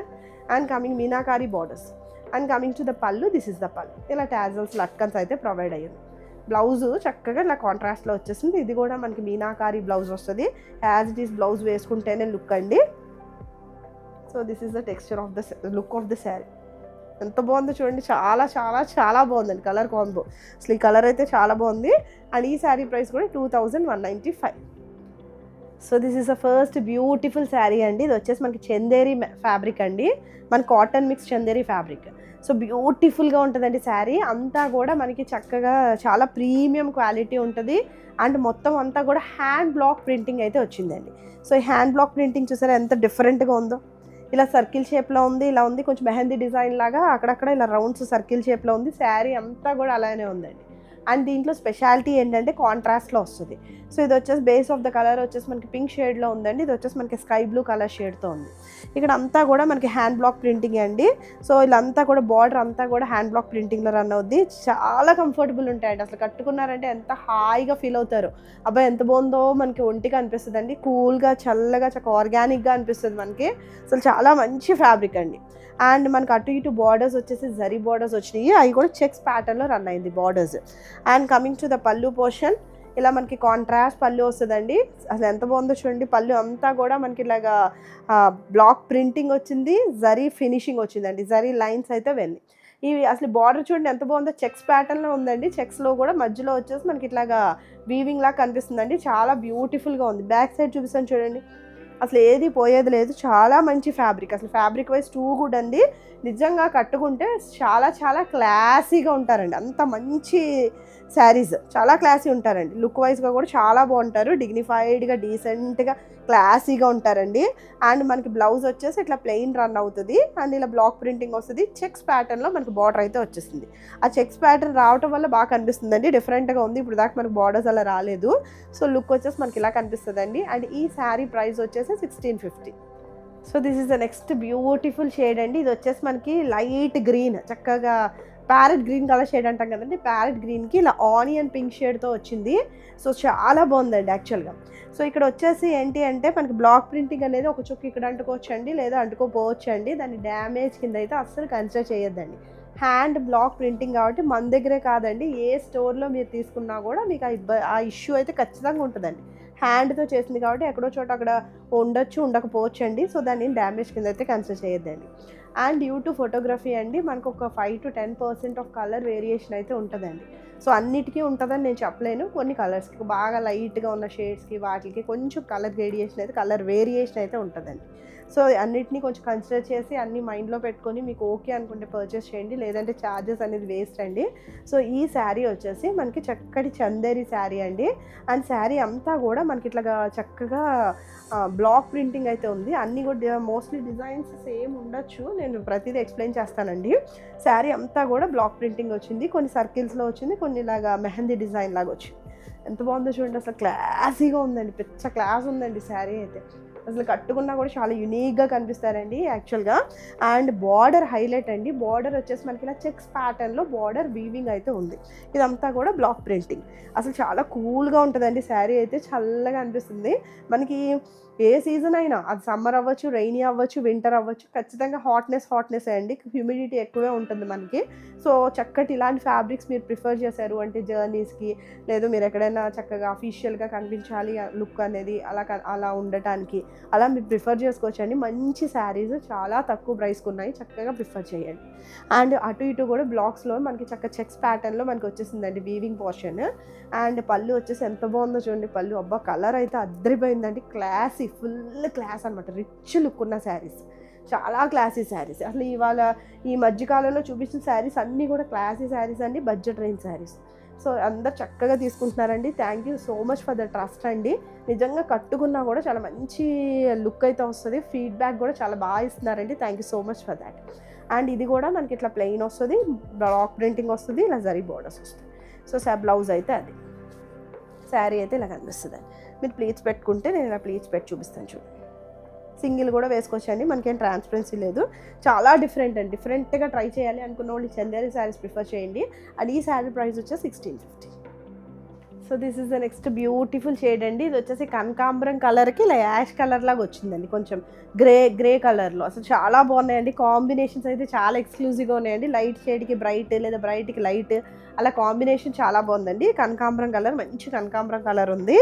and coming meenakari borders and coming to the pallu this is the pallu ఇలా టాజల్స్ లట్కన్స్ అయితే ప్రొవైడ్ అయ్యింది. బ్లౌజ్ చక్కగా ఇలా కాంట్రాస్ట్లో వచ్చేసింది. ఇది కూడా మనకి మీనాకారి బ్లౌజ్ వస్తుంది. యాజ్ ఇట్ ఈస్ బ్లౌజ్ వేసుకుంటేనే లుక్ అండి. So this is the texture of the look of the sari ఎంత బాగుందో చూడండి. చాలా చాలా చాలా బాగుందండి కలర్ కాంబో. అసలు ఈ కలర్ అయితే చాలా బాగుంది. అండ్ ఈ శారీ ప్రైస్ కూడా two thousand one ninety five so this is a first beautiful sari అండి. ఇది వచ్చేసి మనకి చందేరి ఫ్యాబ్రిక్ అండి. మన cotton mix Chanderi fabric so బ్యూటిఫుల్గా ఉంటుందండి శారీ. అంతా కూడా మనకి చక్కగా చాలా ప్రీమియం క్వాలిటీ ఉంటుంది. అండ్ మొత్తం అంతా కూడా హ్యాండ్ బ్లాక్ ప్రింటింగ్ అయితే వచ్చిందండి. సో ఈ హ్యాండ్ బ్లాక్ ప్రింటింగ్ చూసారా ఎంత డిఫరెంట్గా ఉందో. ఇలా సర్కిల్ షేప్లో ఉంది ఇలా ఉంది కొంచెం మెహందీ డిజైన్ లాగా అక్కడక్కడ ఇలా రౌండ్స్ సర్కిల్ షేప్లో ఉంది. శారీ అంతా కూడా అలానే ఉందండి. అండ్ దీంట్లో స్పెషాలిటీ ఏంటంటే కాంట్రాస్ట్లో వస్తుంది. సో ఇది వచ్చేసి బేస్ ఆఫ్ ద కలర్ వచ్చేసి మనకి పింక్ షేడ్లో ఉందండి. ఇది వచ్చేసి మనకి స్కై బ్లూ కలర్ షేడ్తో ఉంది. ఇక్కడ అంతా కూడా మనకి హ్యాండ్ బ్లాక్ ప్రింటింగ్ అండి. సో ఇలాంతా కూడా బార్డర్ అంతా కూడా హ్యాండ్ బ్లాక్ ప్రింటింగ్లో రన్ అవుద్ది. చాలా కంఫర్టబుల్ ఉంటాయండి. అసలు కట్టుకున్నారంటే ఎంత హాయిగా ఫీల్ అవుతారు. అబ్బాయి ఎంత బాగుందో మనకి ఒంటిగా అనిపిస్తుంది అండి కూల్గా చల్లగా చక్క ఆర్గానిక్గా అనిపిస్తుంది మనకి. అసలు చాలా మంచి ఫ్యాబ్రిక్ అండి. అండ్ మనకి అటు ఇటు బార్డర్స్ వచ్చేసి జరీ బార్డర్స్ వచ్చినాయి. అవి కూడా చెక్స్ ప్యాటర్న్లో రన్ అయింది borders. And coming to the pallu portion ఇలా మనకి కాంట్రాస్ట్ పళ్ళు వస్తుందండి. అసలు ఎంత బాగుందో చూడండి. పళ్ళు అంతా కూడా మనకి ఇలాగా బ్లాక్ ప్రింటింగ్ వచ్చింది జరీ ఫినిషింగ్ వచ్చిందండి. జరీ లైన్స్ అయితే వెళ్ళి. ఇవి అసలు బార్డర్ చూడండి ఎంత బాగుందో. చెక్స్ ప్యాటర్న్లో ఉందండి. చెక్స్లో కూడా మధ్యలో వచ్చేసి మనకి ఇట్లాగా వీవింగ్ లాగా కనిపిస్తుందండి. చాలా బ్యూటిఫుల్గా ఉంది. బ్యాక్ సైడ్ చూపిస్తాను చూడండి. అసలు ఏది పోయేది లేదు. చాలా మంచి ఫ్యాబ్రిక్. అసలు ఫ్యాబ్రిక్ వైజ్ టూ గుడ్ అండి. నిజంగా కట్టుకుంటే చాలా చాలా క్లాసీగా ఉంటారండి. అంత మంచి శారీస్ చాలా క్లాసీ ఉంటారండి. లుక్ వైజ్గా కూడా చాలా బాగుంటారు. డిగ్నిఫైడ్గా డీసెంట్గా క్లాసీగా ఉంటారండి. అండ్ మనకి బ్లౌజ్ వచ్చేసి ఇట్లా ప్లెయిన్ రన్ అవుతుంది. అండ్ ఇలా బ్లాక్ ప్రింటింగ్ వస్తుంది. చెక్స్ ప్యాటర్న్లో మనకి బార్డర్ అయితే వచ్చేసింది. ఆ చెక్స్ ప్యాటర్న్ రావటం వల్ల బాగా కనిపిస్తుందండి. డిఫరెంట్గా ఉంది. ఇప్పుడు దాకా మనకి బార్డర్స్ అలా రాలేదు. సో లుక్ వచ్చేసి మనకి ఇలా కనిపిస్తుందండి. అండ్ ఈ శారీ ప్రైస్ వచ్చేసి sixteen fifty. So this is the next beautiful shade అండి. ఇది వచ్చేసి మనకి లైట్ గ్రీన్. చక్కగా ప్యారెట్ గ్రీన్ కలర్ షేడ్ అంటాం కదండి ప్యారెట్ గ్రీన్కి ఇలా ఆనియన్ పింక్ షేడ్తో వచ్చింది. సో చాలా బాగుందండి యాక్చువల్గా. సో ఇక్కడ వచ్చేసి ఏంటి అంటే మనకి బ్లాక్ ప్రింటింగ్ అనేది ఒక చుక్క ఇక్కడ అంటుకోవచ్చండి లేదా అంటుకోపోవచ్చండి. దాన్ని డ్యామేజ్ కింద అయితే అస్సలు కన్సిడర్ చేయొద్దండి. హ్యాండ్ బ్లాక్ ప్రింటింగ్ కాబట్టి మన దగ్గరే కాదండి ఏ స్టోర్లో మీరు తీసుకున్నా కూడా మీకు ఆ ఇబ్బ ఆ ఇష్యూ అయితే ఖచ్చితంగా ఉంటుందండి. హ్యాండ్తో చేసింది కాబట్టి ఎక్కడో చోట అక్కడ ఉండొచ్చు ఉండకపోవచ్చు అండి సో దాన్ని డ్యామేజ్ కింద అయితే కన్సిడర్ చేయొద్దండి. అండ్ డ్యూ టు ఫోటోగ్రఫీ అండి మనకు ఒక five to ten percent of colour variation అయితే ఉంటుందండి. సో అన్నిటికీ ఉంటుందని నేను చెప్పలేను. కొన్ని కలర్స్కి బాగా లైట్గా ఉన్న షేడ్స్కి వాటికి కొంచెం కలర్ వేరియేషన్ అయితే కలర్ వేరియేషన్ అయితే ఉంటుందండి. సో అన్నిటినీ కొంచెం కన్సిడర్ చేసి అన్ని మైండ్లో పెట్టుకొని మీకు ఓకే అనుకుంటే పర్చేస్ చేయండి. లేదంటే ఛార్జెస్ అనేది వేస్ట్ అండి. సో ఈ శారీ వచ్చేసి మనకి చక్కటి చందేరి శారీ అండి. అండ్ శారీ అంతా కూడా మనకి ఇట్లాగా చక్కగా బ్లాక్ ప్రింటింగ్ అయితే ఉంది. అన్నీ కూడా మోస్ట్లీ డిజైన్స్ సేమ్ ఉండొచ్చు. నేను ప్రతిదీ ఎక్స్ప్లెయిన్ చేస్తానండి. శారీ అంతా కూడా బ్లాక్ ప్రింటింగ్ వచ్చింది. కొన్ని సర్కిల్స్లో వచ్చింది. కొన్ని ఇలాగా మెహందీ డిజైన్ లాగా వచ్చింది. ఎంత బాగుందో చూడండి. అసలు క్లాసీగా ఉందండి. పిచ్చ క్లాస్ ఉందండి శారీ అయితే. అసలు కట్టుకున్నా కూడా చాలా యునీక్గా కనిపిస్తారండి యాక్చువల్గా అండ్ బార్డర్ హైలైట్ అండి. బార్డర్ వచ్చేసి మనకి ఇలా చెక్స్ ప్యాటర్న్లో బార్డర్ వీవింగ్ అయితే ఉంది. ఇదంతా కూడా బ్లాక్ ప్రింటింగ్ అసలు చాలా కూల్గా ఉంటుందండి శారీ అయితే చల్లగా అనిపిస్తుంది. మనకి ఏ సీజన్ అయినా అది సమ్మర్ అవ్వచ్చు రెయినీ అవ్వచ్చు వింటర్ అవ్వచ్చు ఖచ్చితంగా హాట్నెస్ హాట్నెస్ అండి. హ్యూమిడిటీ ఎక్కువే ఉంటుంది మనకి. సో చక్కటి ఇలాంటి ఫ్యాబ్రిక్స్ మీరు ప్రిఫర్ చేశారు అంటే జర్నీస్కి లేదు మీరు ఎక్కడైనా చక్కగా అఫీషియల్గా కనిపించాలి లుక్ అనేది అలా అలా ఉండటానికి అలా మీరు ప్రిఫర్ చేసుకోవచ్చండి. మంచి శారీస్ చాలా తక్కువ ప్రైస్కి ఉన్నాయి. చక్కగా ప్రిఫర్ చేయండి. అండ్ అటు ఇటు కూడా బ్లాక్స్లో మనకి చక్క చెక్స్ ప్యాటర్న్లో మనకి వచ్చేసిందండి వీవింగ్ పోర్షన్. అండ్ పళ్ళు వచ్చేసి ఎంత బాగుందో చూడండి పళ్ళు. అబ్బా! కలర్ అయితే అద్దరిపోయిందండి క్లాసీ ఫుల్ క్లాస్ అనమాట రిచ్ లుక్ ఉన్న శారీస్ చాలా క్లాసీ శారీస్ అసలు ఇవాళ ఈ మధ్యకాలంలో చూపించిన శారీస్ అన్నీ కూడా క్లాసీ శారీస్ అండి బడ్జెట్ రేంజ్ శారీస్ సో అందరు చక్కగా తీసుకుంటున్నారండి. Thank you so much for the trust అండి. నిజంగా కట్టుకున్నా కూడా చాలా మంచి లుక్ అయితే వస్తుంది. ఫీడ్బ్యాక్ కూడా చాలా బాగా ఇస్తున్నారండి. Thank you so much for that and ఇది కూడా మనకి ఇట్లా ప్లెయిన్ వస్తుంది. బ్లాక్ ప్రింటింగ్ వస్తుంది. ఇలా జరీ బోర్డర్స్ వస్తుంది. సో సా బ్లౌజ్ అయితే అది. శారీ అయితే ఇలా కనిపిస్తుంది. మీరు ప్లీట్స్ పెట్టుకుంటే నేను ఇలా ప్లీట్స్ పెట్టి చూపిస్తాను చూడండి సింగిల్ కూడా వేసుకోవచ్చండి మనకేం ట్రాన్స్పరెన్సీ లేదు. చాలా డిఫరెంట్ అండి డిఫరెంట్గా ట్రై చేయాలి అనుకున్న వాళ్ళు చందేరి శారీస్ ప్రిఫర్ చేయండి. అండ్ ఈ శారీ ప్రైస్ వచ్చి sixteen fifty so this is the next beautiful shade అండి. ఇది వచ్చేసి కనకాంబరం కలర్కి ఇలా యాష్ కలర్ లాగా వచ్చిందండి కొంచెం గ్రే గ్రే కలర్లో. అసలు చాలా బాగున్నాయండి. కాంబినేషన్స్ అయితే చాలా ఎక్స్క్లూజివ్గా ఉన్నాయండి. లైట్ షేడ్కి బ్రైట్ లేదా బ్రైట్కి లైట్ అలా కాంబినేషన్ చాలా బాగుందండి. కనకాంబరం కలర్ మంచి కనకాంబరం కలర్ ఉంది.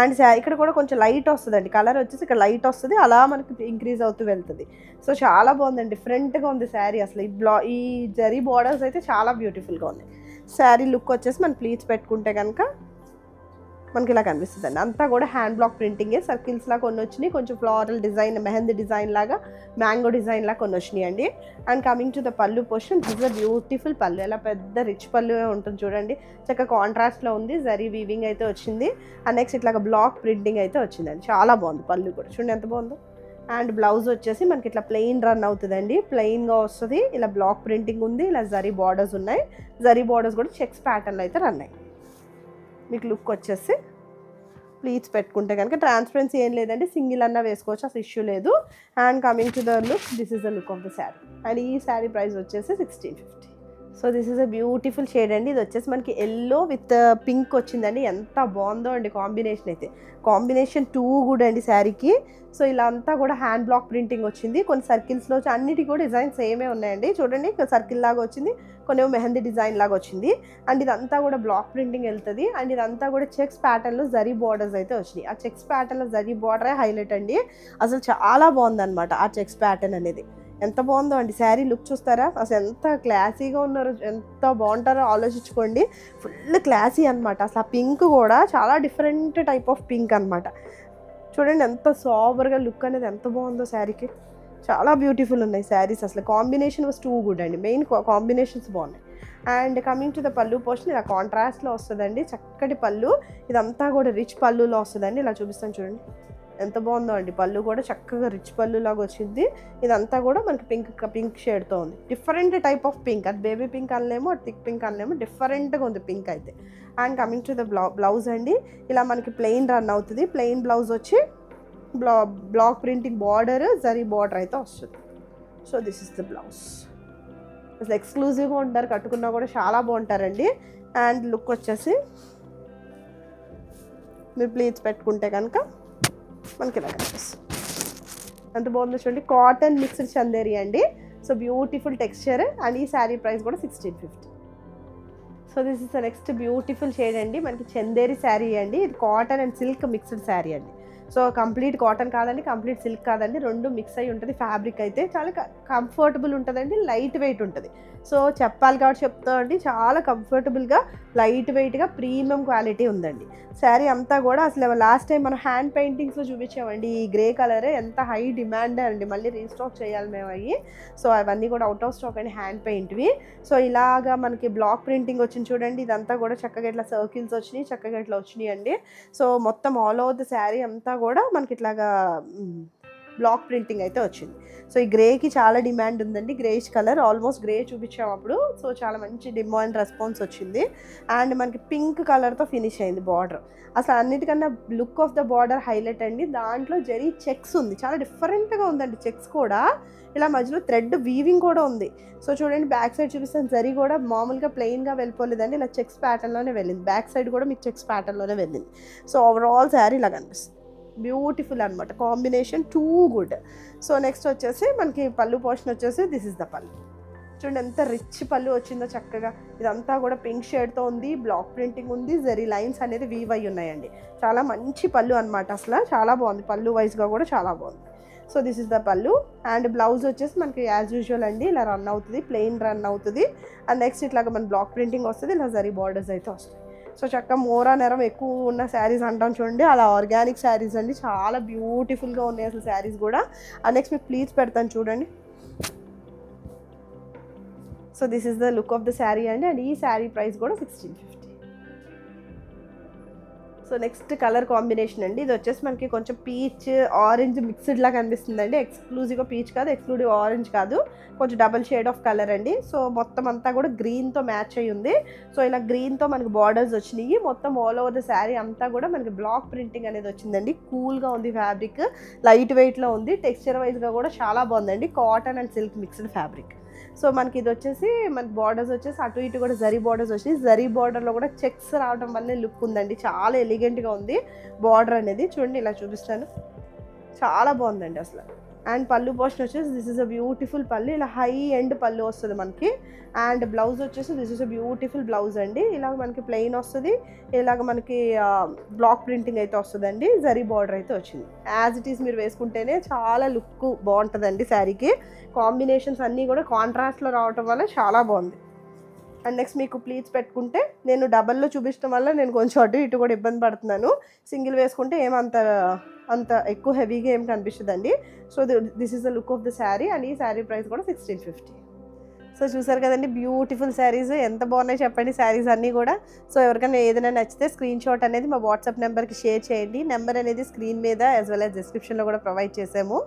అండ్ ఇక్కడ కూడా కొంచెం లైట్ వస్తుందండి. కలర్ వచ్చేసి ఇక్కడ లైట్ వస్తుంది. అలా మనకి ఇంక్రీజ్ అవుతూ వెళ్తుంది. సో చాలా బాగుందండి. డిఫరెంట్గా ఉంది శారీ అసలు. ఈ బ్లా ఈ జరీ బార్డర్స్ అయితే చాలా బ్యూటిఫుల్గా ఉన్నాయి. శారీ లుక్ వచ్చేసి మనం ప్లీట్స్ పెట్టుకుంటే కనుక మనకి ఇలా కనిపిస్తుంది అండి అంతా కూడా హ్యాండ్ బ్లాక్ ప్రింటింగే సర్కిల్స్ లాగా కొన్ని వచ్చినాయి కొంచెం ఫ్లోరల్ డిజైన్ మెహందీ డిజైన్ లాగా మ్యాంగో డిజైన్ లాగా కొన్ని వచ్చినాయి అండి and coming to the pallu portion this a beautiful pallu ఇలా పెద్ద రిచ్ పళ్ళు ఉంటుంది చూడండి. చక్కగా కాంట్రాస్ట్లో ఉంది జరీ వీవింగ్ అయితే వచ్చింది. అండ్ నెక్స్ట్ ఇట్లా బ్లాక్ ప్రింటింగ్ అయితే వచ్చిందండి. చాలా బాగుంది పళ్ళు కూడా. చూడండి ఎంత బాగుందో. అండ్ బ్లౌజ్ వచ్చేసి మనకి ఇట్లా ప్లెయిన్ రన్ అవుతుందండి. ప్లెయిన్గా వస్తుంది. ఇలా బ్లాక్ ప్రింటింగ్ ఉంది. ఇలా జరీ బార్డర్స్ ఉన్నాయి. జరీ బార్డర్స్ కూడా చెక్స్ ప్యాటర్న్ అయితే రన్ అయ్యాయి. మీకు లుక్ వచ్చేసి ప్లీట్స్ పెట్టుకుంటే కనుక ట్రాన్స్పరెన్సీ ఏం లేదండి. సింగిల్ అన్న వేసుకోవచ్చు అసలు ఇష్యూ లేదు. And coming to the look this is the look of the sari and ఈ శారీ ప్రైస్ వచ్చేసి sixteen fifty so this is a beautiful shade అండి. ఇది వచ్చేసి మనకి ఎల్లో విత్ పింక్ వచ్చిందండి. ఎంత బాగుందో అండి కాంబినేషన్ అయితే. కాంబినేషన్ టూ కూడా అండి శారీకి. సో ఇలా అంతా కూడా హ్యాండ్ బ్లాక్ ప్రింటింగ్ వచ్చింది. కొన్ని సర్కిల్స్లో అన్నిటి కూడా డిజైన్ సేమే ఉన్నాయండి. చూడండి సర్కిల్ లాగా వచ్చింది. కొన్ని మెహందీ డిజైన్ లాగా వచ్చింది. అండ్ ఇదంతా కూడా బ్లాక్ ప్రింటింగ్ వెళ్తుంది. అండ్ ఇదంతా కూడా చెక్స్ ప్యాటర్న్లో జరీ బార్డర్స్ అయితే వచ్చినాయి. ఆ చెక్స్ ప్యాటర్న్లో జరీ బార్డరే హైలైట్ అండి. అసలు చాలా బాగుందన్నమాట ఆ చెక్స్ ప్యాటర్న్ అనేది. ఎంత బాగుందో అండి. శారీ లుక్ చూస్తారా? అసలు ఎంత క్లాసీగా ఉన్నారో ఎంత బాగుంటారో ఆలోచించుకోండి. ఫుల్ క్లాసీ అనమాట అసలు ఆ పింక్ కూడా చాలా డిఫరెంట్ టైప్ ఆఫ్ పింక్ అనమాట చూడండి ఎంత సాబర్గా లుక్ అనేది ఎంత బాగుందో శారీకి. చాలా బ్యూటిఫుల్ ఉన్నాయి శారీస్. అసలు కాంబినేషన్ వాస్ టూ గుడ్ అండి. మెయిన్ కాంబినేషన్స్ బాగున్నాయి. And coming to the pallu portion ఇలా కాంట్రాస్ట్లో వస్తుందండి. చక్కటి పళ్ళు. ఇదంతా కూడా రిచ్ పళ్ళులో వస్తుందండి. ఇలా చూపిస్తాను చూడండి. ఎంత బాగుందో అండి. పళ్ళు కూడా చక్కగా రిచ్ పళ్ళు లాగా వచ్చింది. ఇదంతా కూడా మనకి పింక్ పింక్ షేడ్తో ఉంది. Different type of pink. అది బేబీ పింక్ అనలేము అది థిక్ పింక్ అనలేము. డిఫరెంట్గా ఉంది పింక్ అయితే. And coming to the బ్లౌ blouse అండి. ఇలా మనకి ప్లెయిన్ రన్ అవుతుంది. ప్లెయిన్ బ్లౌజ్ వచ్చి బ్లా block printing border zari border అయితే వస్తుంది. So this is the blouse అసలు ఎక్స్క్లూజివ్గా ఉంటారు కట్టుకున్నా కూడా చాలా బాగుంటారండి. అండ్ లుక్ వచ్చేసి మీరు ప్లీజ్ పెట్టుకుంటే కనుక మనకి ఇలా కనిపిస్తుంది. ఎంత బాగుందో చూడండి. కాటన్ మిక్స్డ్ చందేరి అండి. సో బ్యూటిఫుల్ టెక్స్చర్ అండ్ ఈ శారీ ప్రైస్ కూడా sixteen fifty so this is the next beautiful shade అండి. మనకి చందేరి శారీ అండి. ఇది cotton and silk mixed sari అండి. సో కంప్లీట్ కాటన్ కాదండి కంప్లీట్ సిల్క్ కాదండి. రెండు మిక్స్ అయి ఉంటుంది ఫ్యాబ్రిక్ అయితే. చాలా కంఫర్టబుల్ ఉంటుందండి లైట్ వెయిట్ ఉంటుంది. సో చెప్పాలి కాబట్టి చెప్తామండి చాలా కంఫర్టబుల్గా లైట్ వెయిట్గా ప్రీమియం క్వాలిటీ ఉందండి. శారీ అంతా కూడా అసలు లాస్ట్ టైం మనం హ్యాండ్ పెయింటింగ్స్లో చూపించామండి ఈ గ్రే కలర్ ఎంత హై డిమాండ్ అండి. మళ్ళీ రీస్టాక్ చేయాలి మేము అవి సో అవన్నీ కూడా అవుట్ ఆఫ్ స్టాక్ అండి హ్యాండ్ పెయింట్వి సో ఇలాగా మనకి బ్లాక్ ప్రింటింగ్ వచ్చింది చూడండి ఇదంతా కూడా చక్కగా ఇట్లా సర్కిల్స్ వచ్చినాయి చక్కగా ఇట్లా వచ్చినాయి అండి. సో మొత్తం ఆల్ ఓవర్ ద శారీ అంతా కూడా మనకి ఇట్లాగా బ్లాక్ ప్రింటింగ్ అయితే వచ్చింది. సో ఈ గ్రేకి చాలా డిమాండ్ ఉందండి. గ్రేష్ కలర్ ఆల్మోస్ట్ గ్రే చూపించాం అప్పుడు. సో చాలా మంచి డిమాండ్ రెస్పాన్స్ వచ్చింది. అండ్ మనకి పింక్ కలర్తో ఫినిష్ అయింది బార్డర్. అసలు అన్నిటికన్నా look of the border highlight అండి. దాంట్లో జరీ చెక్స్ ఉంది. చాలా డిఫరెంట్గా ఉందండి చెక్స్ కూడా. ఇలా మధ్యలో థ్రెడ్ వీవింగ్ కూడా ఉంది. సో చూడండి బ్యాక్ సైడ్ చూపిస్తాను జరీ కూడా మామూలుగా ప్లెయిన్గా వెళ్ళిపోలేదండి. ఇలా చెక్స్ ప్యాటర్న్లోనే వెళ్ళింది. బ్యాక్ సైడ్ కూడా మీకు చెక్స్ ప్యాటర్న్లోనే వెళ్ళింది. సో ఓవరాల్ శారీ ఇలా కనిపిస్తుంది బ్యూటిఫుల్ అనమాట combination too good. So next వచ్చేసి మనకి పళ్ళు పోషన్ వచ్చేసి దిస్ ఇస్ ద పళ్ళు. చూడండి ఎంత రిచ్ పళ్ళు వచ్చిందో చక్కగా. ఇదంతా కూడా పింక్ షేడ్తో ఉంది బ్లాక్ ప్రింటింగ్ ఉంది జరీ లైన్స్ అనేది వీవ్ అయి ఉన్నాయండి. చాలా మంచి పళ్ళు అనమాట అసలు. చాలా బాగుంది. పళ్ళు వైజ్గా కూడా చాలా బాగుంది. So this is the pallu. And blouse వచ్చేసి మనకి యాజ్ యూజువల్ అండి. ఇలా రన్ అవుతుంది ప్లెయిన్ రన్ అవుతుంది. అండ్ నెక్స్ట్ ఇట్లాగా మన బ్లాక్ ప్రింటింగ్ వస్తుంది ఇలా జరీ బార్డర్స్ అయితే వస్తాయి. సో చక్కగా మోరా నెరం ఎక్కువ ఉన్న శారీస్ అంటాం చూడండి. అలా ఆర్గానిక్ శారీస్ అండి. చాలా బ్యూటిఫుల్గా ఉన్నాయి అసలు శారీస్ కూడా. అండ్ నెక్స్ట్ మీకు ప్లీజ్ పెడతాను చూడండి. So this is the look of the sari అండి. అండ్ ఈ శారీ ప్రైస్ కూడా sixteen fifty so next colour combination అండి. ఇది వచ్చేసి మనకి కొంచెం పీచ్ ఆరెంజ్ మిక్స్డ్ లాగా కనిపిస్తుందండి. ఎక్స్క్లూజివ్గా పీచ్ కాదు ఎక్స్క్లూజివ్ ఆరెంజ్ కాదు. కొంచెం డబల్ షేడ్ ఆఫ్ కలర్ అండి. సో మొత్తం అంతా కూడా గ్రీన్తో మ్యాచ్ అయ్యి ఉంది. సో ఇలా గ్రీన్తో మనకి బార్డర్స్ వచ్చినాయి. మొత్తం ఆల్ ఓవర్ ద శారీ అంతా కూడా మనకి బ్లాక్ ప్రింటింగ్ అనేది వచ్చిందండి. కూల్గా ఉంది ఫ్యాబ్రిక్ లైట్ వెయిట్లో ఉంది. టెక్స్చర్ వైజ్గా కూడా చాలా బాగుందండి. Cotton and silk mixed fabric so మనకి ఇది వచ్చేసి మనకి బార్డర్స్ వచ్చేసి అటు ఇటు కూడా జరీ బార్డర్స్ వచ్చి జరీ బార్డర్లో కూడా చెక్స్ రావడం వల్లే లుక్ ఉందండి. చాలా ఎలిగెంట్గా ఉంది. బార్డర్ అనేది చూడండి ఇలా చూపిస్తాను. చాలా బాగుందండి అసలు. అండ్ పళ్ళు పోర్షన్ వచ్చేసి this is a beautiful pallu. ఇలా హై ఎండ్ పళ్ళు వస్తుంది మనకి. అండ్ బ్లౌజ్ వచ్చేసి this is a beautiful blouse అండి. ఇలాగ మనకి ప్లెయిన్ వస్తుంది. ఇలాగ మనకి బ్లాక్ ప్రింటింగ్ అయితే వస్తుందండి. జరీ బార్డర్ అయితే వచ్చింది. యాజ్ ఇట్ ఈస్ మీరు వేసుకుంటేనే చాలా లుక్ బాగుంటుందండి శారీకి కాంబినేషన్స్ అన్నీ కూడా కాంట్రాస్ట్లో రావటం వల్ల చాలా బాగుంది. అండ్ నెక్స్ట్ మీకు ప్లీజ్ పెట్టుకుంటే నేను డబల్లో చూపించడం వల్ల నేను కొంచెం అటు ఇటు కూడా ఇబ్బంది పడుతున్నాను. సింగిల్ వేసుకుంటే ఏమంత అంత ఎక్కువ హెవీగా ఏం కనిపిస్తుందండి so this is the look of the sari and ఈ శారీ ప్రైస్ కూడా సిక్స్టీన్ ఫిఫ్టీ సో చూసారు కదండి బ్యూటిఫుల్ శారీస్ ఎంత బాగున్నాయి చెప్పండి శారీస్ అన్నీ కూడా. సో ఎవరికైనా ఏదైనా నచ్చితే స్క్రీన్ షాట్ అనేది మా వాట్సాప్ నెంబర్కి షేర్ చేయండి. నెంబర్ అనేది స్క్రీన్ మీద యాజ్ వెల్ యాజ్ డిస్క్రిప్షన్లో కూడా ప్రొవైడ్ చేసాము.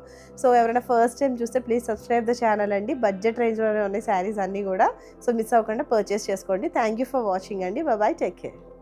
సో ఎవరైనా ఫస్ట్ టైం చూస్తే ప్లీజ్ సబ్స్క్రైబ్ ద ఛానల్ అండి. బడ్జెట్ రేంజ్లోనే ఉన్నాయి శారీస్ అన్నీ కూడా. సో మిస్ అవ్వకుండా పర్చేస్ చేసుకోండి. థ్యాంక్ యూ ఫర్ వాచింగ్ అండి. Bye take care